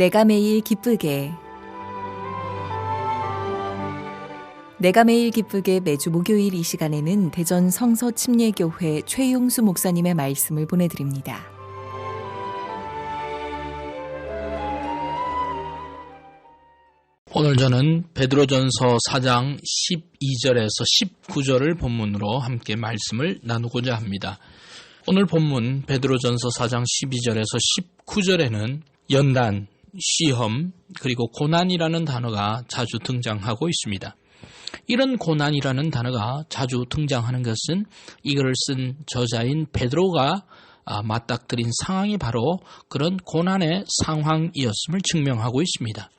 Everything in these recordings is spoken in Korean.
내가 매일 기쁘게 내가 매일 기쁘게 매주 목요일 이 시간에는 대전 성서 침례교회 최용수 목사님의 말씀을 보내드립니다. 오늘 저는 베드로전서 4장 12절에서 19절을 본문으로 함께 말씀을 나누고자 합니다. 오늘 본문 베드로전서 4장 12절에서 19절에는 연단, 시험, 그리고 고난이라는 단어가 자주 등장하고 있습니다. 이런 고난이라는 단어가 자주 등장하는 것은 이거를 쓴 저자인 베드로가 아, 맞닥뜨린 상황이 바로 그런 고난의 상황이었음을 증명하고 있습니다.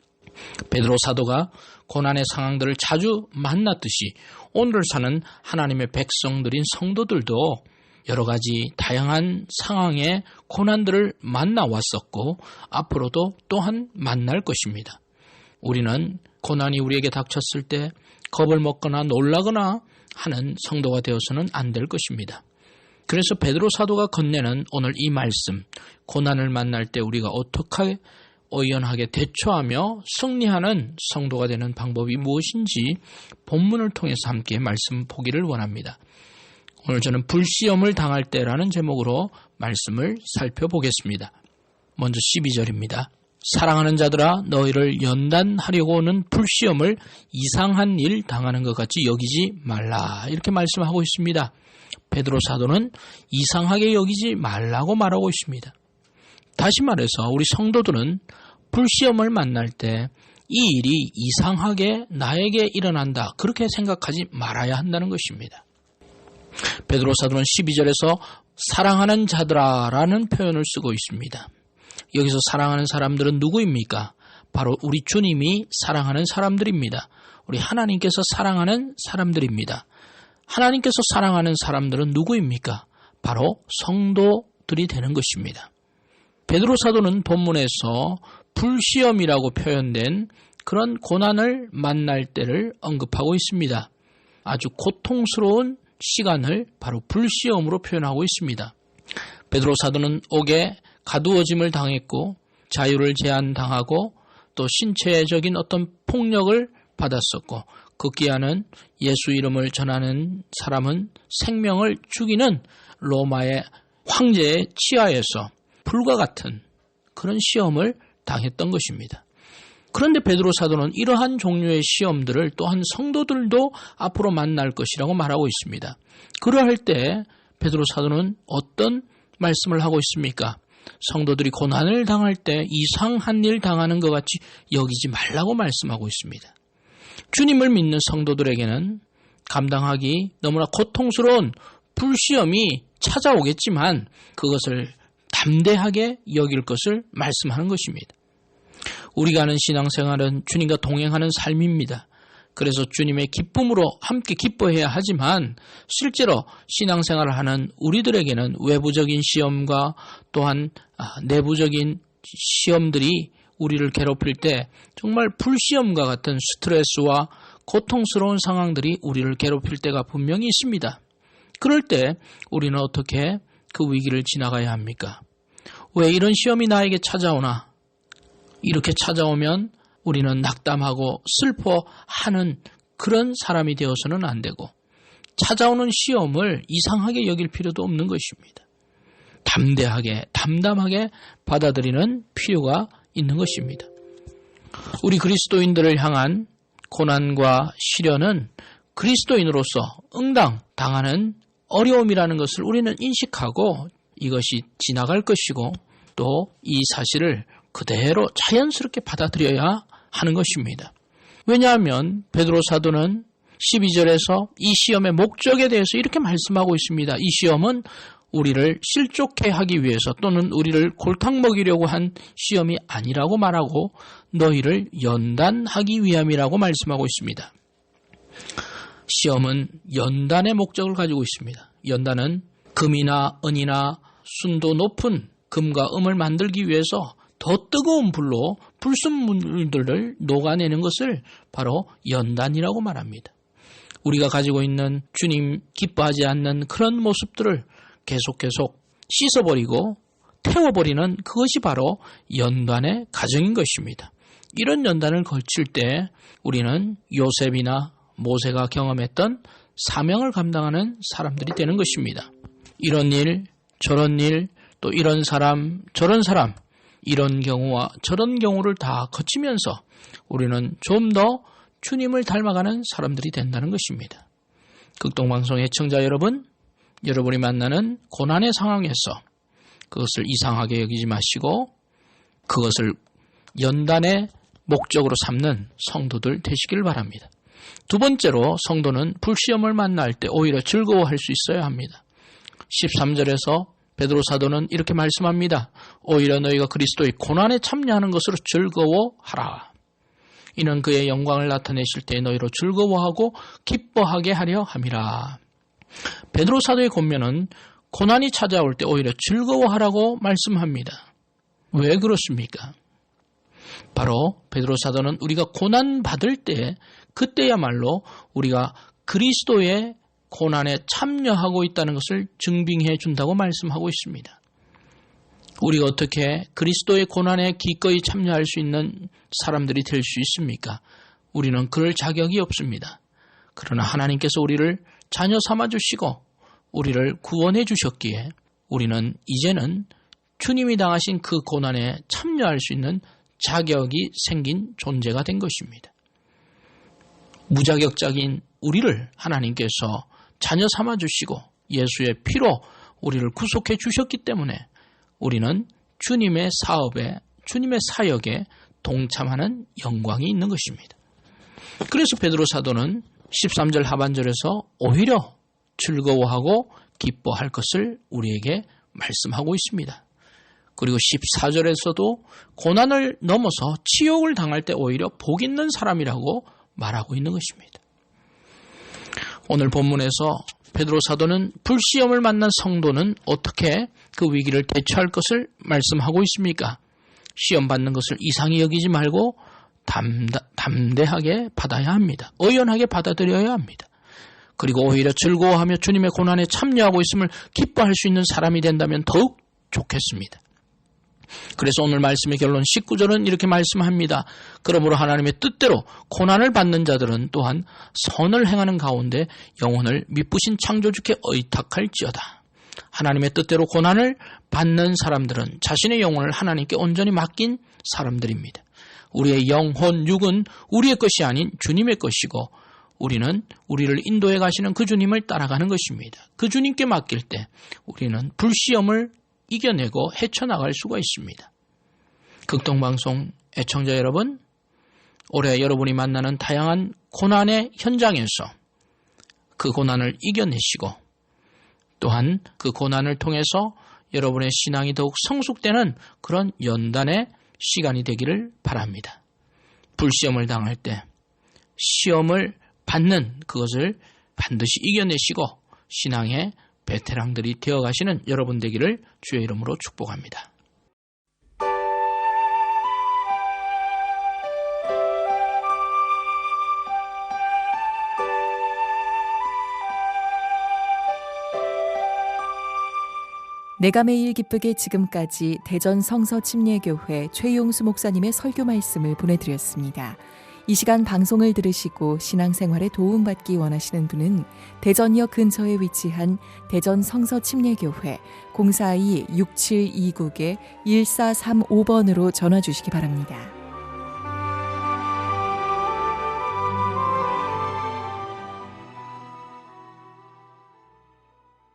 베드로 사도가 고난의 상황들을 자주 만났듯이 오늘 사는 하나님의 백성들인 성도들도 여러 가지 다양한 상황의 고난들을 만나 왔었고 앞으로도 또한 만날 것입니다. 우리는 고난이 우리에게 닥쳤을 때 겁을 먹거나 놀라거나 하는 성도가 되어서는 안 될 것입니다. 그래서 베드로 사도가 건네는 오늘 이 말씀, 고난을 만날 때 우리가 어떻게 의연하게 대처하며 승리하는 성도가 되는 방법이 무엇인지 본문을 통해서 함께 말씀 보기를 원합니다. 오늘 저는 불시험을 당할 때라는 제목으로 말씀을 살펴보겠습니다. 먼저 12절입니다. 사랑하는 자들아 너희를 연단하려고 오는 불시험을 이상한 일 당하는 것 같이 여기지 말라 이렇게 말씀하고 있습니다. 베드로 사도는 이상하게 여기지 말라고 말하고 있습니다. 다시 말해서 우리 성도들은 불시험을 만날 때 이 일이 이상하게 나에게 일어난다. 그렇게 생각하지 말아야 한다는 것입니다. 베드로 사도는 12절에서 사랑하는 자들아라는 표현을 쓰고 있습니다. 여기서 사랑하는 사람들은 누구입니까? 바로 우리 주님이 사랑하는 사람들입니다. 우리 하나님께서 사랑하는 사람들입니다. 하나님께서 사랑하는 사람들은 누구입니까? 바로 성도들이 되는 것입니다. 베드로 사도는 본문에서 불시험이라고 표현된 그런 고난을 만날 때를 언급하고 있습니다. 아주 고통스러운 시간을 바로 불시험으로 표현하고 있습니다. 베드로 사도는 옥에 가두어짐을 당했고 자유를 제한당하고 또 신체적인 어떤 폭력을 받았었고 극기야는 예수 이름을 전하는 사람은 생명을 죽이는 로마의 황제의 치하에서 불과 같은 그런 시험을 당했던 것입니다. 그런데 베드로 사도는 이러한 종류의 시험들을 또한 성도들도 앞으로 만날 것이라고 말하고 있습니다. 그러할 때 베드로 사도는 어떤 말씀을 하고 있습니까? 성도들이 고난을 당할 때 이상한 일 당하는 것 같이 여기지 말라고 말씀하고 있습니다. 주님을 믿는 성도들에게는 감당하기 너무나 고통스러운 불시험이 찾아오겠지만 그것을 담대하게 여길 것을 말씀하는 것입니다. 우리가 하는 신앙생활은 주님과 동행하는 삶입니다. 그래서 주님의 기쁨으로 함께 기뻐해야 하지만 실제로 신앙생활을 하는 우리들에게는 외부적인 시험과 또한 내부적인 시험들이 우리를 괴롭힐 때 정말 불시험과 같은 스트레스와 고통스러운 상황들이 우리를 괴롭힐 때가 분명히 있습니다. 그럴 때 우리는 어떻게 그 위기를 지나가야 합니까? 왜 이런 시험이 나에게 찾아오나? 이렇게 찾아오면 우리는 낙담하고 슬퍼하는 그런 사람이 되어서는 안 되고 찾아오는 시험을 이상하게 여길 필요도 없는 것입니다. 담대하게, 담담하게 받아들이는 필요가 있는 것입니다. 우리 그리스도인들을 향한 고난과 시련은 그리스도인으로서 응당 당하는 어려움이라는 것을 우리는 인식하고 이것이 지나갈 것이고 또 이 사실을 그대로 자연스럽게 받아들여야 하는 것입니다. 왜냐하면 베드로 사도는 12절에서 이 시험의 목적에 대해서 이렇게 말씀하고 있습니다. 이 시험은 우리를 실족해 하기 위해서 또는 우리를 골탕 먹이려고 한 시험이 아니라고 말하고 너희를 연단하기 위함이라고 말씀하고 있습니다. 시험은 연단의 목적을 가지고 있습니다. 연단은 금이나 은이나 순도 높은 금과 음을 만들기 위해서 더 뜨거운 불로 불순물들을 녹아내는 것을 바로 연단이라고 말합니다. 우리가 가지고 있는 주님 기뻐하지 않는 그런 모습들을 계속 계속 씻어버리고 태워버리는 그것이 바로 연단의 가정인 것입니다. 이런 연단을 걸칠 때 우리는 요셉이나 모세가 경험했던 사명을 감당하는 사람들이 되는 것입니다. 이런 일, 저런 일, 또 이런 사람, 저런 사람, 이런 경우와 저런 경우를 다 거치면서 우리는 좀 더 주님을 닮아가는 사람들이 된다는 것입니다. 극동방송의 청자 여러분, 여러분이 만나는 고난의 상황에서 그것을 이상하게 여기지 마시고 그것을 연단의 목적으로 삼는 성도들 되시길 바랍니다. 두 번째로 성도는 불시험을 만날 때 오히려 즐거워할 수 있어야 합니다. 13절에서 베드로 사도는 이렇게 말씀합니다. 오히려 너희가 그리스도의 고난에 참여하는 것으로 즐거워하라. 이는 그의 영광을 나타내실 때 너희로 즐거워하고 기뻐하게 하려 함이라. 베드로 사도의 권면은 고난이 찾아올 때 오히려 즐거워하라고 말씀합니다. 왜 그렇습니까? 바로 베드로 사도는 우리가 고난 받을 때 그때야말로 우리가 그리스도의 고난에 참여하고 있다는 것을 증빙해 준다고 말씀하고 있습니다. 우리가 어떻게 그리스도의 고난에 기꺼이 참여할 수 있는 사람들이 될 수 있습니까? 우리는 그럴 자격이 없습니다. 그러나 하나님께서 우리를 자녀 삼아 주시고 우리를 구원해 주셨기에 우리는 이제는 주님이 당하신 그 고난에 참여할 수 있는 자격이 생긴 존재가 된 것입니다. 무자격적인 우리를 하나님께서 자녀 삼아 주시고 예수의 피로 우리를 구속해 주셨기 때문에 우리는 주님의 사업에 주님의 사역에 동참하는 영광이 있는 것입니다. 그래서 베드로 사도는 13절 하반절에서 오히려 즐거워하고 기뻐할 것을 우리에게 말씀하고 있습니다. 그리고 14절에서도 고난을 넘어서 치욕을 당할 때 오히려 복 있는 사람이라고 말하고 있는 것입니다. 오늘 본문에서 베드로 사도는 불시험을 만난 성도는 어떻게 그 위기를 대처할 것을 말씀하고 있습니까? 시험 받는 것을 이상히 여기지 말고 담다, 담대 하게 받아야 합니다. 의연하게 받아들여야 합니다. 그리고 오히려 즐거워하며 주님의 고난에 참여하고 있음을 기뻐할 수 있는 사람이 된다면 더욱 좋겠습니다. 그래서 오늘 말씀의 결론 19절은 이렇게 말씀합니다. 그러므로 하나님의 뜻대로 고난을 받는 자들은 또한 선을 행하는 가운데 영혼을 미쁘신 창조주께 의탁할지어다. 하나님의 뜻대로 고난을 받는 사람들은 자신의 영혼을 하나님께 온전히 맡긴 사람들입니다. 우리의 영혼, 육은 우리의 것이 아닌 주님의 것이고 우리는 우리를 인도해 가시는 그 주님을 따라가는 것입니다. 그 주님께 맡길 때 우리는 불시험을 이겨내고 헤쳐나갈 수가 있습니다. 극동방송 애청자 여러분, 올해 여러분이 만나는 다양한 고난의 현장에서 그 고난을 이겨내시고 또한 그 고난을 통해서 여러분의 신앙이 더욱 성숙되는 그런 연단의 시간이 되기를 바랍니다. 불시험을 당할 때 시험을 받는 그것을 반드시 이겨내시고 신앙의 베테랑들이 되어 가시는 여러분 되기를 주의 이름으로 축복합니다. 내가 매일 기쁘게 지금까지 대전 성서 침례교회 최용수 목사님의 설교 말씀을 보내드렸습니다. 이 시간 방송을 들으시고 신앙생활에 도움받기 원하시는 분은 대전역 근처에 위치한 대전 성서 침례교회 042-6729-1435번으로 전화 주시기 바랍니다.